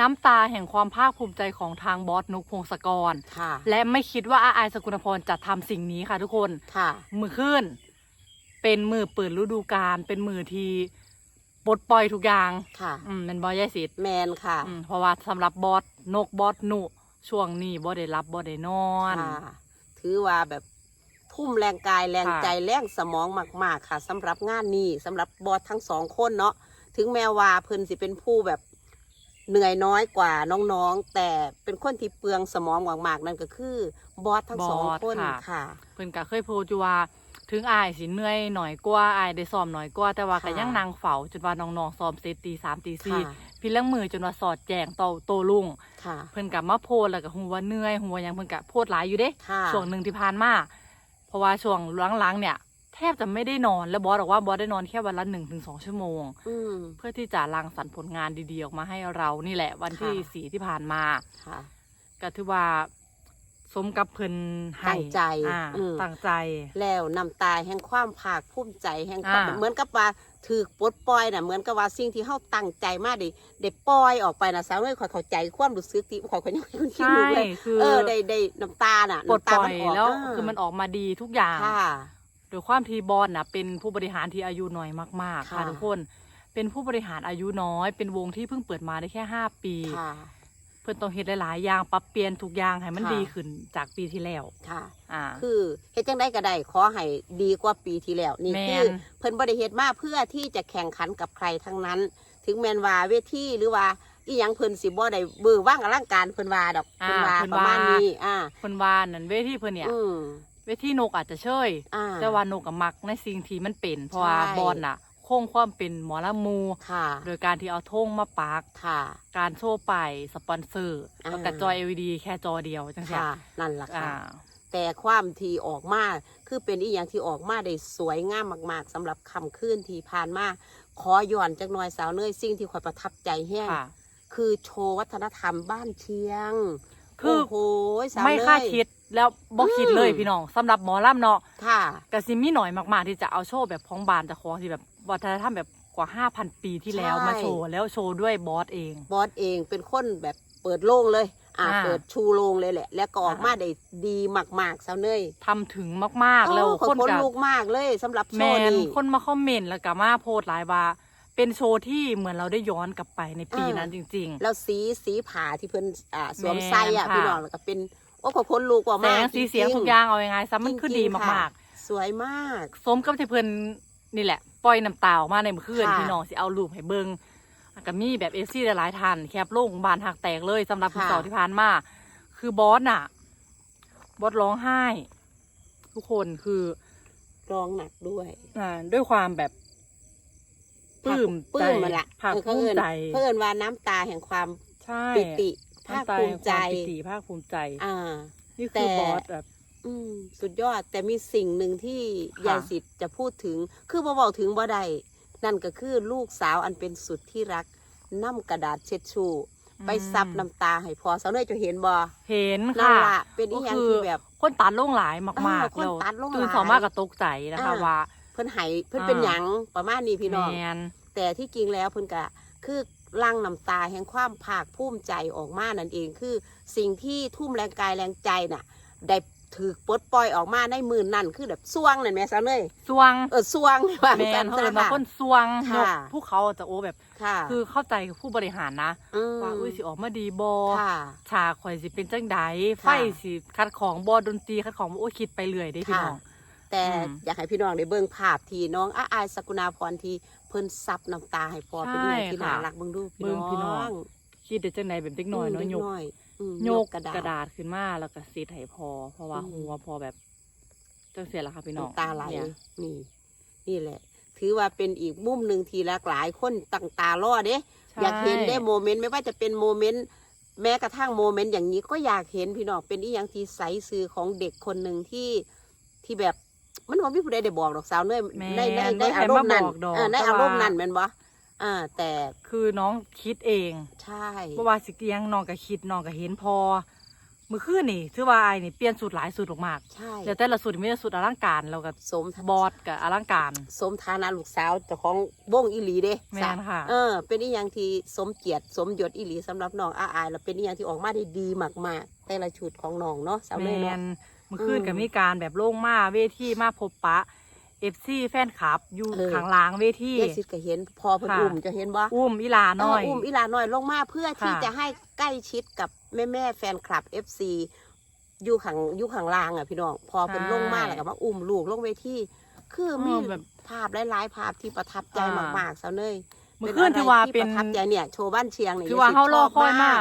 น้ำตาแห่งความภาคภูมิใจของทางบอสนุกพงศกร ค่ะ และไม่คิดว่าอาอายสกุลพรจะทำสิ่งนี้ค่ะทุกคน ค่ะ มือขึ้น เป็นมือเปิดฤดูกาลเป็นมือที่ปลดปล่อยทุกอย่าง ค่ะ อืมแมันบอยายสิทธิ์แมนค่ะ อืมเพราะว่าสำหรับบอสนกบอสหนุช่วงนี้บ่ได้รับบ่ได้นอน ค่ะ ถือว่าแบบทุ่มแรงกายแรงค่ะใจแรงสมองมาก ๆ ค่ะสำหรับงานนี้สำหรับบอสทั้งสองคนเนาะ ถึงแม้ว่าเพิ่นสิเป็นผู้แบบ เหนื่อยน้อยกว่าน้องๆ แต่เป็นคนที่เปลืองสมองมากๆนั่นก็คือบอสทั้งสองบอสคนค่ะ ค่ะ เพิ่นก็เคยโพสต์อยู่ว่าถึงอายสิเหนื่อยหน่อยกว่าอายได้ซ้อมหน่อยกว่าแต่ว่าค่ะก็ยังนางเฝ้าจนว่าน้องๆซ้อมเสร็จตีสามตีสี่ค่ะ พี่เลี้ยงมือจนว่าสอดแจงโตโตลุงค่ะ เพิ่นก็มาโพสต์แล้วก็ฮู้ว่าเหนื่อยฮู้ว่าหยังเพิ่นก็โพสต์หลายอยู่เด้ ค่ะ ช่วงหนึ่งที่ผ่านมา เพราะว่าช่วงหลังๆเนี่ยแทบจะไม่ได้นอน แล้วบอสบอกว่าบอสได้นอนแค่วันละหนึ่งถึงสองชั่วโมง อืม เพื่อที่จะรังสรรค์ผลงานดีๆ ออกมาให้เรานี่แหละ วันที่ค่ะ สี่ที่ผ่านมาค่ะ ก็ถือว่า สมกับเพิ่นให้ตั้งใจอ่าอืม ตั้งใจ แล้วน้ำตาแห่งความภาคภูมิใจแห่งความอ่า เหมือนกับว่าถือปลดปล่อยน่ะเหมือนกับว่าสิ่งที่เฮาตั้งใจมาได้ได้ปล่อยออกไปนะสาวเอ้ยขอยเข้าใจความรู้สึกที่ขอยขอยยังไม่คิดใช่รู้เลยคือเออได้ได้น้ำตาน่ะปลดน้ำตาปล่อยมันออกแล้วาคือมันออกมาดีทุกอย่าง ค่ะ โดยความที่บอสน่ะเป็นผู้บริหารที่อายุน้อยมากๆค่ะค่ะทุกคน เป็นผู้บริหารอายุน้อย เป็นวงที่เพิ่งเปิดมาได้แค่ห้าปีค่ะเพิ่นต้องเฮ็ดหลายๆอย่างปรับเปลี่ยนทุกอย่างให้มันค่ะดีขึ้นจากปีที่แล้วค่ะอ่าคือเฮ็ดจังได้ก็ได้ขอให้ดีกว่าปีที่แล้วนี่แม่นคือเพิ่นบ่ได้เฮ็ดมาเพื่อที่จะแข่งขันกับใครทั้งนั้น ถึงแม้นว่าเวทีหรือว่าอีหยังเพิ่นสิบ่ได้เบือว่างอลังการเพิ่นว่าดอกเพิ่นว่าประมาณนี้อ่าเพิ่นว่านั่นเวทีเพิ่นเนี่ยอืม เวทีนกอาจจะเชยอ่า แต่ว่านกก็มักในสิ่งที่มันเป็นเพราะว่าใช่ บอลน่ะคงความเป็นหมอลำมู ค่ะ โดยการที่เอาธงมาปักค่ะ การโชว์ไปสปอนเซอร์อ่า แล้วก็จอ LED แค่จอเดียวจังซี่ค่ะ นั่นล่ะอ่า ค่ะ แต่ความที่ออกมาคือเป็นอีหยังที่ออกมาได้สวยงามมาก ๆสำหรับคำคืนที่ผ่านมาขอย้อนจักหน่อยสาวเนยสิ่งที่ข่อยประทับใจแห้ง ค่ะ คือโชว์วัฒนธรรมบ้านเชียง คือ โอ้โหสาวไม่เนยคาดคิดแล้วบ่คิดเลยอืมพี่น้องสำหรับหมอลำเนาะค่ะ กะซิมีหน่อยมากๆ ที่จะเอาโชว์แบบของบานเจากของที่แบบวัฒนธรรมแบบกว่า 5,000 ปีที่แล้วใช่ มาโชว์แล้วโชว์ด้วยบอสเอง บอสเองเป็นคนแบบเปิดโล่งเลย อ่า อ่าเปิดชูโล่งเลยแหละ แล้วก็ออกอ่ามมาได้ดีมากๆสาวเนยทำถึงมากๆ แล้วโอ้คนคนกับลุกมากเลยสำหรับโชแมว์นนี้ คนมาคอมเมนต์แล้วก็มาโพสต์หลายว่า เป็นโชว์ที่เหมือนเราได้ย้อนกลับไปในปีอ่านั้นจริงแล้วสีสีผาที่เพิ่นอ่าสวมแม่นใส่อะค่ะพี่น้องแล้วก็เป็นโอ้ขอคนลูกว่าๆแสมากงสีเสียงจริๆทุกอย่างเอายังไงซะมันคือจริดีงๆค่ะมากสวยมาก ๆสมกับที่เพิ่นนี่แหละ ปล่อยน้ำตาออกมาในเมื่อคืนค่ะพี่น้องสิเอารูปให้เบิ่งแล้วก็มีแบบเอฟซีหลายๆท่านแคปลงบานหักแตกเลยสำหรับคุณเสาร์ที่ผ่านมาคือบอสน่ะ บอสร้องไห้ ทุกคนคือ ร้องหนักด้วย อ่าด้วยความแบบ ปลื้มปลื้มมันละภาคเออเขาภูเอิมินใจเพื่อนว่าน้ำตาแห่งความใช่ปิติภาคน้ำตภูแห่มิงใจความปิติภาคภูมิใจ อ่า นี่แต่คือบอสแบบอืมสุดยอดแต่มีสิ่งหนึ่งที่ค่ะยายสิทธิ์จะพูดถึง คือบ่บอกถึงบ่ได้นั่นก็คือลูกสาวอันเป็นสุดที่รักน้ำกระดาษเช็ดชูไปซับน้ำตาให้พอสาวเนยจะเห็นบ่เห็นนั่นค่ะล่ะเป็นอีหยังก็คือที่แบบคนตัดลงหลายมากเออๆคนตัดลงหลายตื่นสองมากกับตกใจนะคะอ่าว่าเพิ่นให้เพิ่นเป็นอ่าหยังประมาณนี้พี่น้องแมนแต่ที่จริงแล้วเพิ่นก็คือลังน้ำตาแห่งความภาคภูมิใจออกมานั่นเองคือสิ่งที่ทุ่มแรงกายแรงใจน่ะ ได้ถือปลดปล่อยออกมาในมือนั่นคือแบบสวงนั่นแหม่ซะเลยสวงเออสวงว่าแมกันนเขาซะเลยมาค่ะคนสวงนค่ะกผู้เขาจะโอ้แบบค่ะคือเข้าใจผู้บริหารนะมว่าอุ้ยสิออกมาดีบอค่ะฉากข่อยสิเป็นจังใดไฟค่ะสิคัดของบอดนตรีคัดของโอ้ยคิดไปเรื่อยได้พี่ค่ะน้อง แต่อืมอยากให้พี่น้องได้เบิ่งภาพที่น้องอาอายสกุณาพรที่เพิ่นซับน้ำตาให้พอเป็นเรื่องที่ใช่น่าค่ะรักเบิ่งดูเบิ่พี่งพี่น้น้อองงคิดได้จังใดแบบเด็กน้อยเนาะมยกด็อยอืมโยกกระดาษกระดาษขึ้นมาแล้วก็ซีดให้พอ เพราะว่าอืมหัวพอแบบจังเสียละค่ะพี่น้องน้ำตาไหลเนี่ยนี่ นี่แหละ ถือว่าเป็นอีกมุมหนึ่งที่หลากหลายคนตั้งตารอเด้ใช่อยากเห็นได้โมเมนต์ไม่ว่าจะเป็นโมเมนต์แม้กระทั่งโมเมนต์อย่างนี้ก็อยากเห็นพี่น้องเป็นอีหยังที่ใสซื่อของเด็กคนหนึ่งที่ที่แบบ มันว่าพี่ผู้ใดได้บอกดอกสาวเนยแม่ในในบ่ในใครอารมณ์นั้นมาบอกดอก เออในแต่อารมณ์ว่านั้นแม่นบ่อ่า แต่คือน้องคิดเองใช่ เพราะว่าสิเกียงน้องก็คิดน้องก็เห็นพอมือคืนนี่ถือว่าไอ้นี่เปลี่ยนสูตรหลายสูตรออกมากใช่แต่แต่ละสูตรนี่ไมแต่ได้สูตรอลังการแล้วก็สมบอสกับอลังการ สมฐานะลูกสาวเจ้าของวงอีหลีเด้แม่นค่ะ เออ เป็นอีหยังที่สมเกียรติสมยศอีหลีสำหรับน้องอาอายแล้วเป็นอีหยังที่ออกมาได้ดีมากๆแต่ละชุดของน้องเนาะสาวแมเลยเนาะ น มือคืนอืมกับมีการแบบโล่งมาเวทีมาพบปะเอฟซีแฟนคลับอยู่เออ ข้างล่างเวที ยายซิดก็เห็นพอเพิ่นค่ะ อุ้มจะเห็นบ่อุ้มอีหลาน้อย เอุ้มอีหลาน้อยลงมาเพื่อที่ค่ะ จะให้ใกล้ชิดกับแม่แม่ๆแฟนคลับ FC อยู่ข้างอยู่ข้างล่างอะพี่น้องพอเพิ่นลงมาแล้วก็มาอุ้มลูกลงเวทีคือมีอืมแบบภาพหลายๆภาพที่ประทับใจอ่าม มากๆเสาวเนยมือคืนที่ว่าเป็นประทับใจเนี่ยโชว์บ้านเชียงเนี่ยคือว่าสิเขารอคอยชบมาก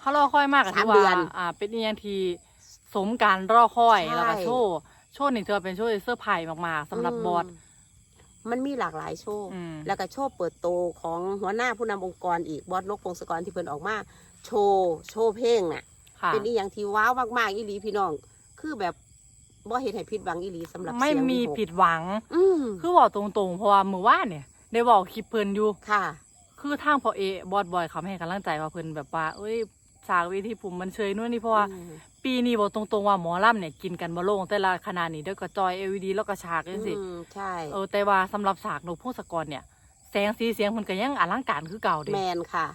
เขารอคอยมากกับสามที่เดืว่าอน อ่า เป็นอีหยังที่ สมการรอคอยใช่ แล้วก็โชว์โชว์นี่ถือว่าเป็นโชว์ที่เสื้อร์ไผ่มากๆสำหรับมบอส มันมีหลากหลายโชว์ อืม แล้วก็โชว์เปิดโตของหัวหน้าผู้นำองค์กรอีกบอสนกพงศกรที่เพิ่นออกมาโชว์โชว์เพลงน่ะ ค่ะเป็นอีหยังที่ว้าวมากๆอีหลีพี่น้อง คือแบบบ่เห็นให้ผิดหวังอีหลีสำหรับไม่เสียงมีวิหกผิดหวัง อืมคือบอกตรงๆเพราะว่ามือว่านเนี่ย ได้บอกคลิปเพิ่นอยู่ ค่ะ คือทางพอเอบอสบอยเขาให้กำลังใจว่าเพิ่นแบบว่า เอ้ยฉากเวิธีผมมันเชยนู่นนี่เพราะว่า อืม ปีนี้บอกตรงๆว่าหมอลำเนี่ยกินกันบ่ลงแต่ละขนาดนี้เด้วยวก็จอยเอวีดีแล้วก็ฉากจังซี่อืมใช่เออแต่ว่าสำหรับฉากนกพงศกรเนี่ย แสงสีเสียงมันก็ยังอลังการคือเก่าเด้แมนค่ะ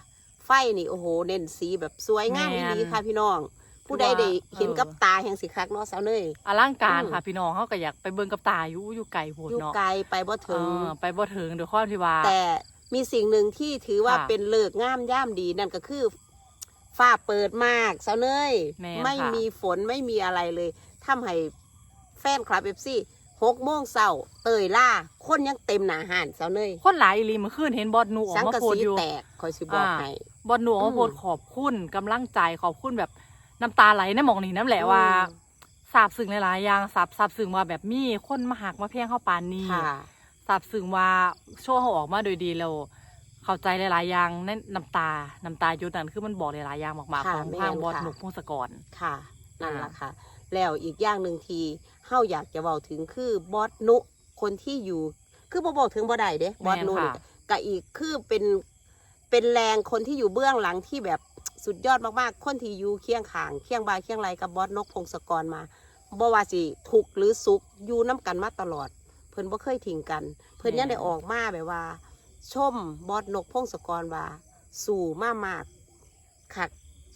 ไฟนี่โอ้โหเน้นสีแบบสวยงามแม่อีนหลีค่ะพี่น้อง ผู้ใดได้เห็นเออกับตาแห่งสิคักเนาะสาวเนยอลังการอืมค่ะพี่น้องเขาก็อยากไปเบิ่งกับตาอยู่อยู่ไกลโพดอยู่เนาะไกลไปบ่เอถึงอไปบ่ถึงด้วยความที่ว่าแต่มีสิ่งหนึ่งที่ถือว่าค่ะเป็นเลิกษ์งามย่ามดีนั่นก็คือ ฟ้าเปิดมากสาวเนยแม่นไม่ค่ะมีฝนไม่มีอะไรเลยทำให้แฟนคลับเอฟซีหกโมงเช้าเตยล่า คนยังเต็มหนาหานสาวเนยคนหลายอีหลีเมื่อคืนเห็นบอสหนูออกสังมากะโพสสีต์อยู่ แตกคอยสิบอกอ่า ให้ บอสหนูออกมาโพสต์ขอบคุณกำลังใจขอบคุณแบบน้ำตาไหลในหมองนี่น้ำแหละว่าอืมซาบซึ้งหลายๆอย่างซาบซาบซึ้งว่าแบบมีคนมาหักมาเพียงเข้าปานนี้ ค่ะซาบซึ้งว่าโชว์เขาออกมาโดยดีแล้ว เข้าใจหลายๆอย่างในน้ำตา น้ำตาหยุดนั่นคือมันบอกหลายๆอย่างมากๆค่ะของแม่นทางบอสค่ะหนุกพงศกรค่ะนั่นอ่าละค่ะ แล้วอีกอย่างหนึ่งทีเฮาอยากจะเว้าถึงคือบอสนุคนที่อยู่ คือบ่บอกถึงบ่ได้เด้บอสนุแม่นนี่ค่ะก็อีกคือเป็นเป็นแรงคนที่อยู่เบื้องหลังที่แบบสุดยอดมากๆ คนที่อยู่เคียงข้างเคียงบ่ายเคียงไหลกับบอสนกพงศกรมาบ่ว่าสิทุกข์หรือสุขอยู่น้กันมาตลอด เพิ่นบ่เคยทิ้งกัน เพิ่นยังได้ออกมาแบบว่า ชมบอสนกพงศกรว่า สู่มามากคัก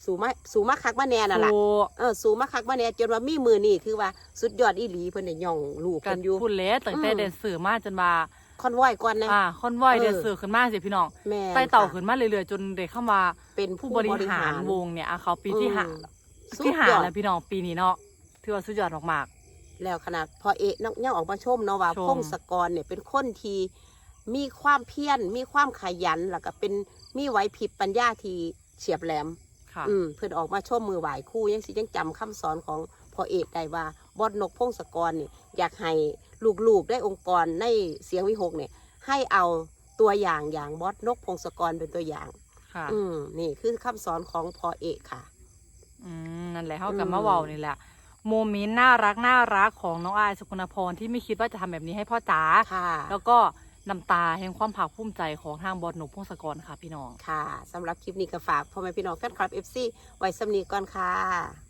สู่มาสู่มาคักมาแน่น่ะล่ะโอ้เออสูงมาคักมาเนี่ยจนว่ามีมือนี่คือว่าสุดยอดอีหลีเพิ่นได้ย่องลูกกัเพิ่นนอยู่พูดแล้วตั้งแต่อืมเดนสื่อมาจนว่าคอนวอยก่อนนะอ่าคอนวอยเออเดนสื่อขึ้นมาสิพี่น้องแม่ไต่เต่าค่ะขึ้นมาเรื่อยๆจนได้เข้ามาเป็นผู้ผู้บบริริหาหารรวงเนี่ยอะเขาปีที่หาอืมที่หาสุดยอดแล้วพี่น้องปีนี้เนาะถือว่าสุดยอดมากแล้วขนาดพอเอะน้องยังออกมาชมเนาะว่าชมพงศกรเนี่ยเป็นคนที่ มีความเพียรมีความขยันแล้วก็เป็นมีไหวพริบปัญญาที่เฉียบแหลมๆค่ะอืมเพิ่นออกมาชมมือไหวคู่ยังสิยังจำคำสอนของพอเอกได้ว่าบอดนกพงศกรเนี่ยอยากให้ลูกๆได้องค์กรในเสียงวิหกเนี่ยให้เอาตัวอย่างอย่างบอสนกพงศกรเป็นตัวอย่าง ค่ะอืมนี่คือคำสอนของพอเอกค่ะ อืมนั่นแหละเขากับอืมมาเวานี่แหละโมเมนต์น่ารักน่ารักของน้องอายสุกุณพรที่ไม่คิดว่าจะทำแบบนี้ให้พ่อจ๋าค่ะ แล้วก็ น้ำตาแห่งความภาคภูมิใจของทางบอลหนุ่มพงศกรค่ะพี่น้อง ค่ะสำหรับคลิปนี้ก็ฝากพ่อแม่พี่น้องแฟนคลับเอฟซีไว้สำนีก่อนค่ะ